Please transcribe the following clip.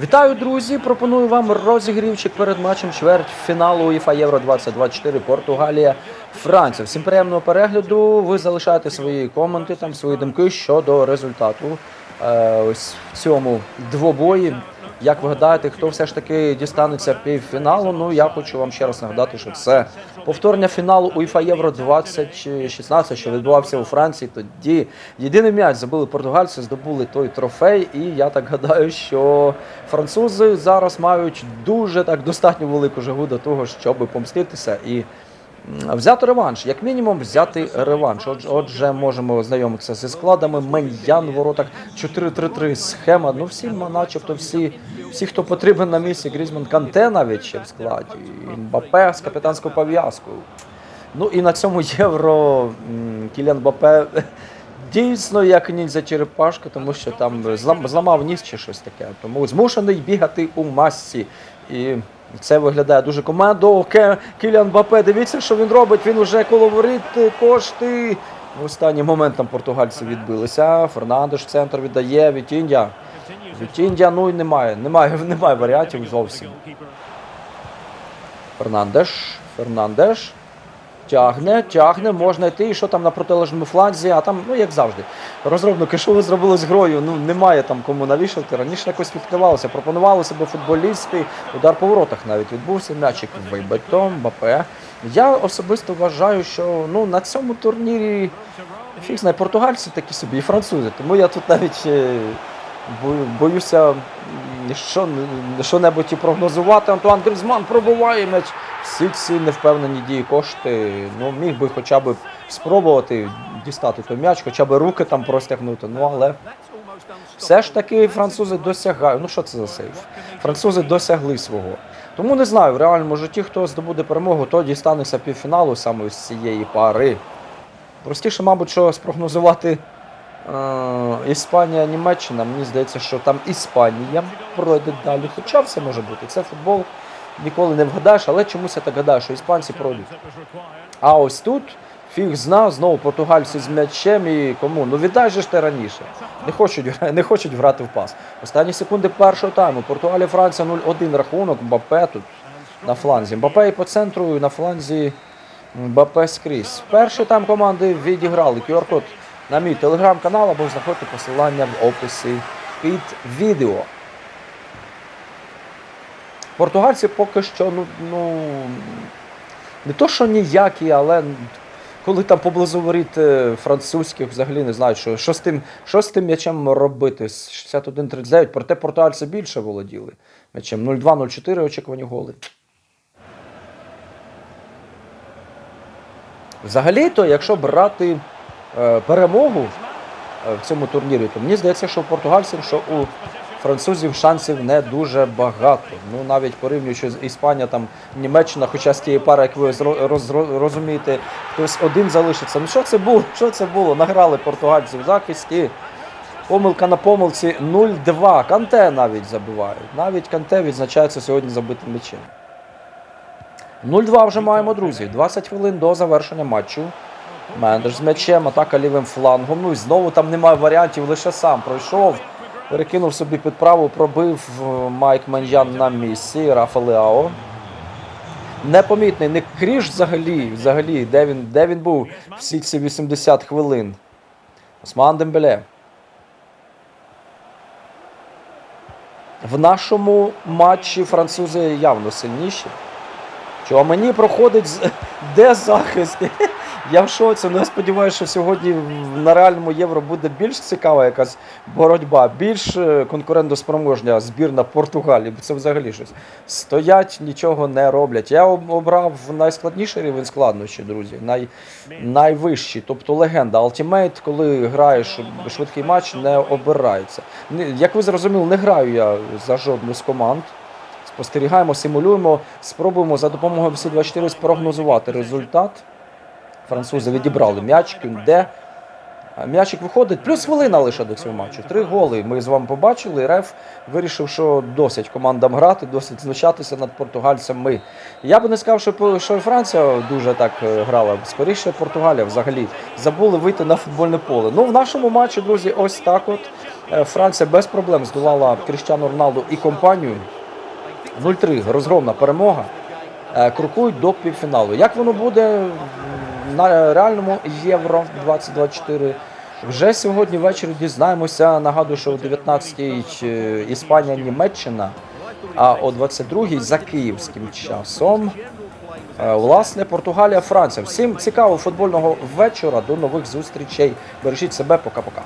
Вітаю, друзі! Пропоную вам розігрівчик перед матчем чвертьфіналу УЄФА Євро 2024 Португалія Франція. Всім приємного перегляду. Ви залишаєте свої коменти, там свої думки щодо результату е, ось в цьому двобої. Як ви гадаєте, хто все ж таки дістанеться півфіналу? Ну я хочу вам ще раз нагадати, що це повторення фіналу УЄФА Євро 2016, що відбувався у Франції. Тоді єдиний м'яч забили португальці, здобули той трофей. І я так гадаю, що французи зараз мають дуже так достатньо велику жагу до того, щоб помститися і взяти реванш. Як мінімум, взяти реванш. Отже, отже, можемо знайомитися зі складами. Меньян в воротах 4-3-3 схема. Ну всі, начебто, всі, всі, хто потрібен на місці, Грізман Канте навіть ще в складі. Мбапе з капітанською пов'язкою. Ну і на цьому євро Кілян Бапе дійсно як ніндзя черепашка, тому що там зламав ніс чи щось таке. Тому змушений бігати у масці. І це виглядає дуже командо. Кілян Бапе, дивіться, що він робить. Він уже коло воріт кошти. В останній момент там португальці відбилися. Фернандеш в центр віддає Вітіндя. Вітіндя, ну і немає, немає, немає варіантів зовсім. Фернандеш, Фернандеш. Тягне, тягне, можна йти. І що там на протилежному фланзі, а там, ну як завжди, розробники, що ви зробили з грою? Ну немає там кому навішати. Раніше якось відкривалося, пропонували себе футболісти. Удар по воротах навіть відбувся м'ячик Вейбетом, Бапе. Я особисто вважаю, що ну на цьому турнірі фіг знає, португальці такі собі і французи. Тому я тут навіть е, боюся що, що-небудь і прогнозувати. Антуан Грізман пробуває м'яч. Всі ці невпевнені дії кошти. Ну, міг би хоча б спробувати дістати той м'яч, хоча б руки там простягнути. Ну але все ж таки французи досягають. Ну що це за сейф? Французи досягли свого. Тому не знаю, в реальному житті, хто здобуде перемогу, то дістанеться півфіналу саме з цієї пари. Простіше, мабуть, що спрогнозувати е, Іспанія, Німеччина. Мені здається, що там Іспанія пройде далі. Хоча все може бути. Це футбол, ніколи не вгадаєш, але чомусь я так гадаю, що іспанці пройдуть. А ось тут фіг зна, знову португальці з м'ячем і кому. Ну віддай же ж ти раніше. Не хочуть, не хочуть грати в пас. Останні секунди першого тайму. Португалія, Франція 0-1 рахунок. Мбапе тут на фланзі. Мбапе і по центру, і на фланзі Мбапе скрізь. Перший тайм команди відіграли. QR-код на мій телеграм-канал або знаходьте посилання в описі під відео. Португальці поки що, ну, ну не то, що ніякі, але коли там поблизу воріт е, французьких взагалі не знають, що, що, з тим, що з тим м'ячем робити. 61-39, проте португальці більше володіли м'ячем. 0-2-0-4 очікувані голи. Взагалі-то, якщо брати е, перемогу е, в цьому турнірі, то мені здається, що у португальців, що у французів шансів не дуже багато. Ну навіть порівнюючи з Іспанія, там Німеччина, хоча з тієї пари, як ви роз- роз- розумієте, хтось один залишиться. Ну що це було? Що це було? Награли португальці в захисті. Помилка на помилці 0-2. Канте навіть забивають. Навіть Канте відзначається сьогодні забитим м'ячем. 0-2 вже маємо, друзі. 20 хвилин до завершення матчу. Мендеш з м'ячем, атака лівим флангом. Ну і знову там немає варіантів, лише сам пройшов. Перекинув собі під праву, пробив е, Майк Маньян на місці. Рафа Леао. Непомітний, не кріж взагалі, взагалі, де він, де він був всі ці 80 хвилин. Осман Дембеле. В нашому матчі французи явно сильніші. Чого мені проходить де захист? Я в шоці. Ну я сподіваюся, що сьогодні на реальному євро буде більш цікава якась боротьба, більш е, конкурентоспроможня збірна Португалії, бо це взагалі щось. Стоять, нічого не роблять. Я обрав найскладніший рівень складнощі, друзі, най, найвищий, тобто легенда. Ultimate, коли граєш швидкий матч, не обирається. Як ви зрозуміли, не граю я за жодну з команд. Спостерігаємо, симулюємо, спробуємо за допомогою MC24 спрогнозувати результат. Французи відібрали м'яч, кюнде. М'ячик виходить, плюс хвилина лише до цього матчу. Три голи ми з вами побачили. Реф вирішив, що досить командам грати, досить знущатися над португальцями. Я би не сказав, що, Франція дуже так е, грала. Скоріше Португалія взагалі забули вийти на футбольне поле. Ну, в нашому матчі, друзі, ось так от. Е, Франція без проблем здолала Кріштіану Роналду і компанію. 0-3 розгромна перемога. Е, Крокують до півфіналу. Як воно буде на реальному Євро 2024? Вже сьогодні ввечері дізнаємося. Нагадую, що о 19-й е, Іспанія, Німеччина, а о 22-й за київським часом. е, Власне, Португалія, Франція. Всім цікавого футбольного вечора. До нових зустрічей. Бережіть себе, пока-пока.